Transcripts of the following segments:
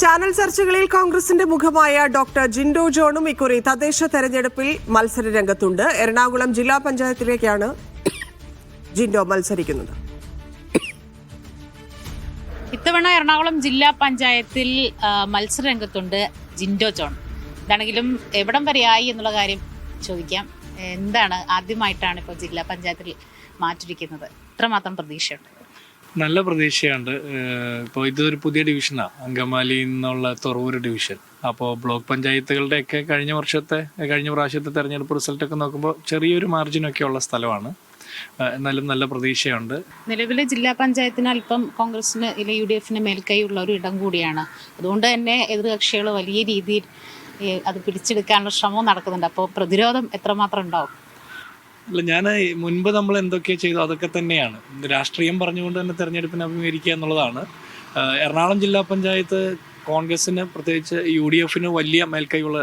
Channel ചർച്ചകളിൽ കോൺഗ്രസിന്റെ മുഖമായ doctor Jinto ജോണും ഇക്കുറി തദ്ദേശ തെരഞ്ഞെടുപ്പിൽ മത്സര രംഗത്തുണ്ട്. എറണാകുളം ജില്ലാ പഞ്ചായത്തിലേക്കാണ് ജിൻഡോ മത്സരിക്കുന്നത്. ഇത്തവണ എറണാകുളം ജില്ലാ പഞ്ചായത്തിൽ മത്സര രംഗത്തുണ്ട് ജിൻഡോ ജോൺ. ഇതാണെങ്കിലും എവിടം വരെ ആയി എന്നുള്ള കാര്യം ചോദിക്കാം. എന്താണ് ആദ്യമായിട്ടാണ് ഇപ്പോൾ ജില്ലാ പഞ്ചായത്തിൽ മാറ്റിരിക്കുന്നത്? ഇത്രമാത്രം പ്രതീക്ഷയുണ്ട്. നല്ല പ്രതീക്ഷയുണ്ട്. ഇപ്പോൾ ഇതൊരു പുതിയ ഡിവിഷനാണ് അങ്കമാലി എന്നുള്ള തുറവൂർ ഡിവിഷൻ. അപ്പോൾ ബ്ലോക്ക് പഞ്ചായത്തുകളുടെയൊക്കെ കഴിഞ്ഞ വർഷത്തെ കഴിഞ്ഞ പ്രാവശ്യത്തെ തെരഞ്ഞെടുപ്പ് റിസൾട്ടൊക്കെ നോക്കുമ്പോൾ ചെറിയൊരു മാർജിനൊക്കെ ഉള്ള സ്ഥലമാണ്. എന്നാലും നല്ല പ്രതീക്ഷയുണ്ട്. നിലവിലെ ജില്ലാ പഞ്ചായത്തിന് അല്പം കോൺഗ്രസിന് ഇല്ല യു ഡി എഫിന് മേൽക്കൈയുള്ള ഒരു ഇടം കൂടിയാണ്. അതുകൊണ്ട് തന്നെ എതിർകക്ഷികൾ വലിയ രീതിയിൽ അത് പിടിച്ചെടുക്കാനുള്ള ശ്രമവും നടക്കുന്നുണ്ട്. അപ്പോൾ പ്രതിരോധം എത്രമാത്രം ഉണ്ടാവും? അല്ല ഞാൻ മുൻപ് നമ്മൾ എന്തൊക്കെ ചെയ്തു അതൊക്കെ തന്നെയാണ്. രാഷ്ട്രീയം പറഞ്ഞുകൊണ്ട് തന്നെ തെരഞ്ഞെടുപ്പിനെ അഭിമുഖീകരിക്കുക എന്നുള്ളതാണ്. എറണാകുളം ജില്ലാ പഞ്ചായത്ത് കോൺഗ്രസിന് പ്രത്യേകിച്ച് യു ഡി എഫിന് വലിയ മേൽക്കൈയുള്ള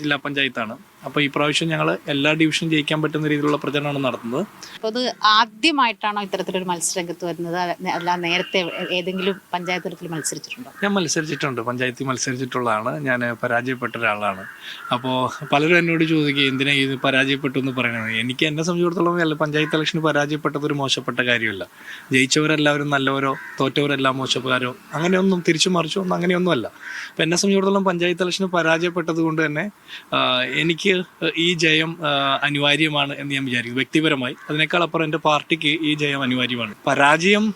ജില്ലാ പഞ്ചായത്താണ്. അപ്പോൾ ഈ പ്രാവശ്യം ഞങ്ങൾ എല്ലാ ഡിവിഷനും ജയിക്കാൻ പറ്റുന്ന രീതിയിലുള്ള പ്രചരണമാണ് നടത്തുന്നത്. അപ്പോൾ അത് ആദ്യമായിട്ടാണോ ഇത്തരത്തിലൊരു മത്സരരംഗത്ത് വരുന്നത്? അല്ല- നേരത്തെ ഏതെങ്കിലും പഞ്ചായത്ത് തലത്തിൽ മത്സരിച്ചിട്ടുണ്ടോ? ഞാൻ മത്സരിച്ചിട്ടുണ്ട്. പഞ്ചായത്തിൽ മത്സരിച്ചിട്ടുള്ളതാണ്. ഞാൻ പരാജയപ്പെട്ട ഒരാളാണ്. അപ്പോൾ പലരും എന്നോട് ചോദിക്കുക എന്തിനാ ഇത് പരാജയപ്പെട്ടു എന്ന് പറയണത് എനിക്ക് എന്നെ സംബന്ധിച്ചിടത്തോളം അല്ല പഞ്ചായത്ത് ഇലക്ഷന് പരാജയപ്പെട്ടത് ഒരു മോശപ്പെട്ട കാര്യമല്ല. ജയിച്ചവരെല്ലാവരും നല്ലവരോ തോറ്റവരെല്ലാം മോശക്കാരോ അങ്ങനെയൊന്നും തിരിച്ചു മറിച്ചോ ഒന്നും അങ്ങനെയൊന്നുമല്ല. അപ്പം എന്നെ സംബന്ധിച്ചിടത്തോളം പഞ്ചായത്ത് ഇലക്ഷന് പരാജയപ്പെട്ടത് കൊണ്ട് തന്നെ ആ, ഈ ജയം അനിവാര്യമാണ് എന്ന് ഞാൻ വിചാരിക്കുന്നു. വ്യക്തിപരമായി. അതിനേക്കാൾ അപ്പുറം എന്റെ പാർട്ടിക്ക് ഈ ജയം അനിവാര്യമാണ്. പരാജയം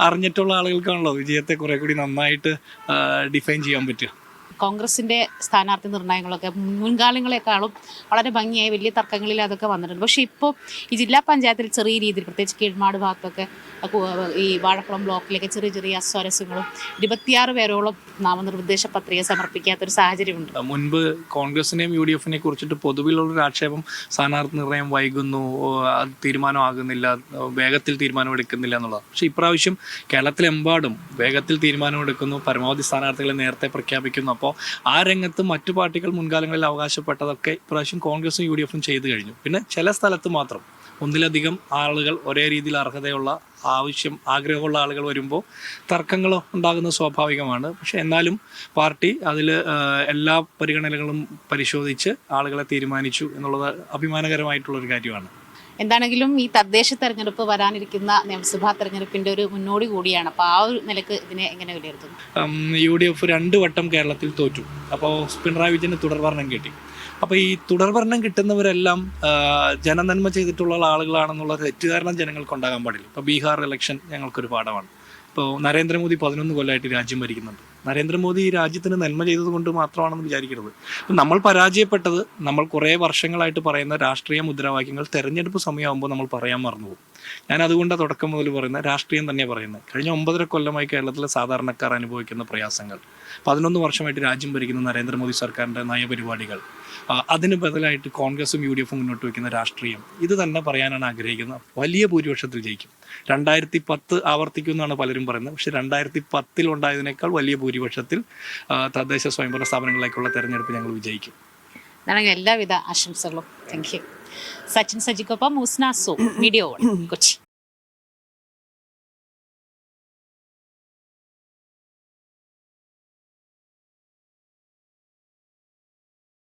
അറിഞ്ഞിട്ടുള്ള ആളുകൾക്കാണല്ലോ വിജയത്തെ കുറെ കൂടി നന്നായിട്ട് ഡിഫൈൻ ചെയ്യാൻ പറ്റുക. കോൺഗ്രസിന്റെ സ്ഥാനാർത്ഥി നിർണയങ്ങളൊക്കെ മുൻകാലങ്ങളെക്കാളും വളരെ ഭംഗിയായി വലിയ തർക്കങ്ങളിൽ അതൊക്കെ വന്നിട്ടുണ്ട്. പക്ഷേ ഇപ്പോൾ ഈ ജില്ലാ പഞ്ചായത്തിൽ ചെറിയ രീതിയിൽ പ്രത്യേകിച്ച് കീഴ്മാട് ഭാഗത്തൊക്കെ ഈ വാഴക്കുളം ബ്ലോക്കിലൊക്കെ ചെറിയ ചെറിയ അസ്വാരസ്യങ്ങളും ഇരുപത്തിയാറ് പേരോളം നാമനിർദ്ദേശ പത്രിക സമർപ്പിക്കാത്തൊരു സാഹചര്യമുണ്ട്. മുൻപ് കോൺഗ്രസിനെയും യു ഡി എഫിനെ കുറിച്ചിട്ട് പൊതുവിലുള്ളൊരു ആക്ഷേപം സ്ഥാനാർത്ഥി നിർണയം വൈകുന്നു തീരുമാനമാകുന്നില്ല വേഗത്തിൽ തീരുമാനമെടുക്കുന്നില്ല എന്നുള്ളതാണ്. എന്നുള്ളത് പക്ഷേ ഇപ്രാവശ്യം കേരളത്തിലെമ്പാടും വേഗത്തിൽ തീരുമാനമെടുക്കുന്നു പരമാവധി സ്ഥാനാർത്ഥികളെ നേരത്തെ പ്രഖ്യാപിക്കുന്നു. അപ്പോൾ ആ രംഗത്ത് മറ്റു പാർട്ടികൾ മുൻകാലങ്ങളിൽ അവകാശപ്പെട്ടതൊക്കെ ഇപ്രാവശ്യം കോൺഗ്രസും യു ഡി എഫും ചെയ്തു കഴിഞ്ഞു. പിന്നെ ചില സ്ഥലത്ത് മാത്രം ഒന്നിലധികം ആളുകൾ ഒരേ രീതിയിൽ അർഹതയുള്ള ആവശ്യം ആഗ്രഹമുള്ള ആളുകൾ വരുമ്പോൾ തർക്കങ്ങൾ ഉണ്ടാകുന്നത് സ്വാഭാവികമാണ്. പക്ഷെ എന്നാലും പാർട്ടി അതിൽ എല്ലാ പരിഗണനകളും പരിശോധിച്ച് ആളുകളെ തീരുമാനിച്ചു എന്നുള്ളത് അഭിമാനകരമായിട്ടുള്ളൊരു കാര്യമാണ്. എന്താണെങ്കിലും ഈ തദ്ദേശ തെരഞ്ഞെടുപ്പ് വരാനിരിക്കുന്ന നിയമസഭാ തെരഞ്ഞെടുപ്പിന്റെ ഒരു മുന്നോടി കൂടിയാണ്. അപ്പോൾ ആ ഒരു നിലയ്ക്ക് ഇതിനെ എങ്ങനെ വിലയിരുത്തുന്നു? യു ഡി എഫ് രണ്ട് വട്ടം കേരളത്തിൽ തോറ്റു. അപ്പോൾ പിണറായി വിജയന് തുടർഭരണം കിട്ടി. അപ്പോൾ ഈ തുടർഭരണം കിട്ടുന്നവരെല്ലാം ജനനന്മ ചെയ്തിട്ടുള്ള ആളുകളാണെന്നുള്ള തെറ്റിദ്ധാരണ ജനങ്ങൾക്കുണ്ടാകാൻ പാടില്ല. ഇപ്പോൾ ബീഹാർ ഇലക്ഷൻ ഞങ്ങൾക്കൊരു പാഠമാണ്. ഇപ്പോൾ നരേന്ദ്രമോദി പതിനൊന്ന് കൊല്ലമായിട്ട് രാജ്യം ഭരിക്കുന്നുണ്ട്. നരേന്ദ്രമോദി ഈ രാജ്യത്തിന് നന്മ ചെയ്തത് കൊണ്ട് മാത്രമാണെന്ന് വിചാരിക്കരുത്. നമ്മൾ പരാജയപ്പെട്ടത് നമ്മൾ കുറേ വർഷങ്ങളായിട്ട് പറയുന്ന രാഷ്ട്രീയ മുദ്രാവാക്യങ്ങൾ തെരഞ്ഞെടുപ്പ് സമയമാകുമ്പോൾ നമ്മൾ പറയാൻ മറന്നുപോകും. ഞാൻ അതുകൊണ്ട് തുടക്കം മുതൽ പറയുന്ന രാഷ്ട്രീയം തന്നെ പറയുന്നത് കഴിഞ്ഞ ഒമ്പതര കൊല്ലമായി കേരളത്തിലെ സാധാരണക്കാർ അനുഭവിക്കുന്ന പ്രയാസങ്ങൾ. പതിനൊന്ന് വർഷമായിട്ട് രാജ്യം ഭരിക്കുന്ന നരേന്ദ്രമോദി സർക്കാരിന്റെ നയപരിപാടികൾ. അതിന് ബദലായിട്ട് കോൺഗ്രസും യു ഡി എഫും മുന്നോട്ട് വയ്ക്കുന്ന രാഷ്ട്രീയം. ഇത് തന്നെ പറയാനാണ് ആഗ്രഹിക്കുന്നത്. വലിയ ഭൂരിപക്ഷത്തിൽ ജയിക്കും. രണ്ടായിരത്തി പത്ത് ആവർത്തിക്കുമെന്നാണ് പലരും പറയുന്നത് പക്ഷേ രണ്ടായിരത്തി പത്തിൽ ഉണ്ടായതിനേക്കാൾ വലിയ ഭൂരിപക്ഷത്തിൽ തദ്ദേശ സ്വയംഭരണ സ്ഥാപനങ്ങളിലേക്കുള്ള തെരഞ്ഞെടുപ്പ് ഞങ്ങൾ വിജയിക്കും. എല്ലാവിധ ആശംസകളും. താങ്ക് യു സച്ചിൻ സജിക്കൊപ്പം മുസ്നാസു വീഡിയോ കൊച്ചി.